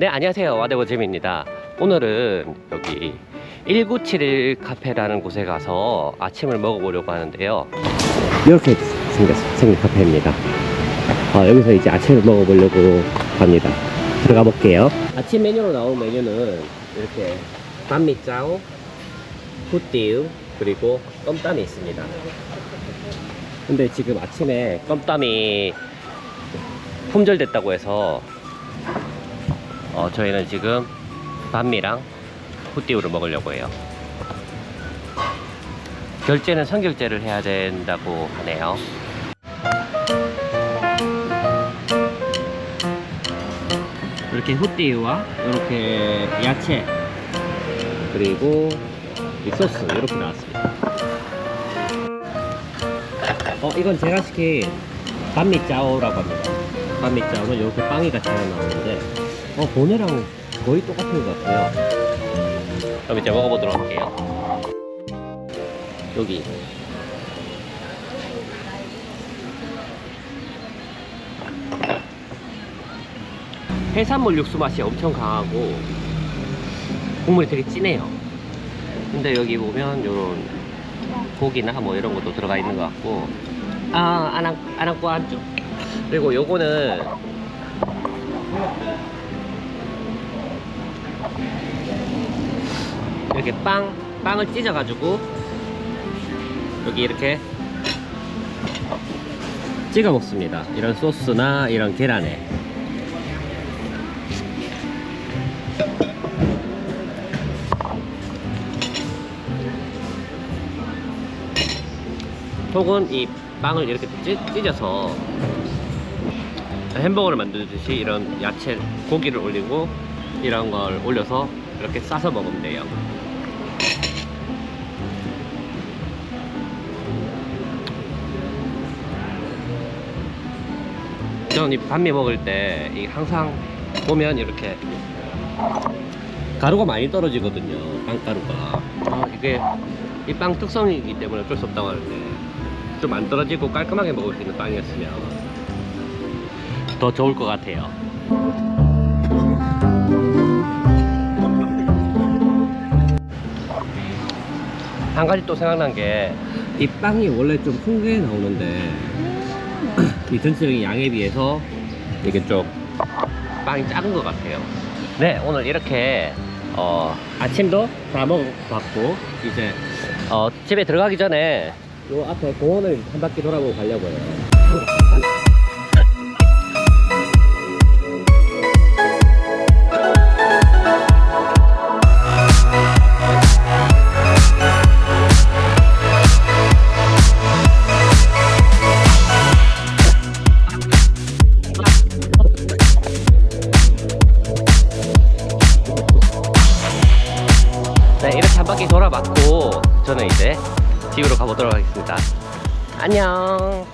네, 안녕하세요. 와대보잼입니다. 오늘은 여기 1971 카페라는 곳에 가서 아침을 먹어보려고 하는데요. 이렇게 생겼, 생긴 카페입니다. 어, 여기서 이제 아침을 먹어보려고 합니다. 들어가 볼게요. 아침 메뉴로 나온 메뉴는 이렇게 반미짜오, 후띠우, 그리고 껌땀이 있습니다. 근데 지금 아침에 껌땀이 품절됐다고 해서 어, 저희는 지금 반미랑 후띠우를 먹으려고 해요. 결제는 선결제를 해야 된다고 하네요. 이렇게 후띠우와 이렇게 야채 그리고 이 소스 이렇게 나왔습니다. 어 이건 제가 시킨 반미짜오라고 합니다. 반미짜오는 이렇게 빵이 같이 나오는데 어 보네랑 거의 똑같은 것 같아요. 그럼 이제 먹어보도록 할게요. 여기 해산물 육수 맛이 엄청 강하고 국물이 되게 진해요. 근데 여기 보면 요런 고기나 뭐 이런 것도 들어가 있는 것 같고 아 안앙 안앙꾸 안쪽 그리고 요거는 이렇게 빵 빵을 찢어 가지고 여기 이렇게 찍어 먹습니다 이런 소스나 이런 계란에 혹은 이 빵을 이렇게 찢, 찢어서 햄버거를 만들듯이 이런 야채 고기를 올리고 이런 걸 올려서 이렇게 싸서 먹으면 돼요. 저는 이 반미 먹을 때이 항상 보면 이렇게 가루가 많이 떨어지거든요. 빵가루가. 아, 이게 이 빵 특성이기 때문에 어쩔 수 없다고 하는데 좀 안 떨어지고 깔끔하게 먹을 수 있는 빵이었으면 더 좋을 것 같아요. 한 가지 또 생각난 게 이 빵이 원래 좀큰게 나오는데 이 전체적인 양에 비해서 이게 좀 빵이 작은 것 같아요. 네, 오늘 이렇게 어, 아침도 다 먹어봤고 이제 어, 집에 들어가기 전에 요 앞에 공원을 한 바퀴 돌아보고 가려고요. 바퀴 돌아봤고 저는 이제 집으로 가보도록 하겠습니다. 안녕.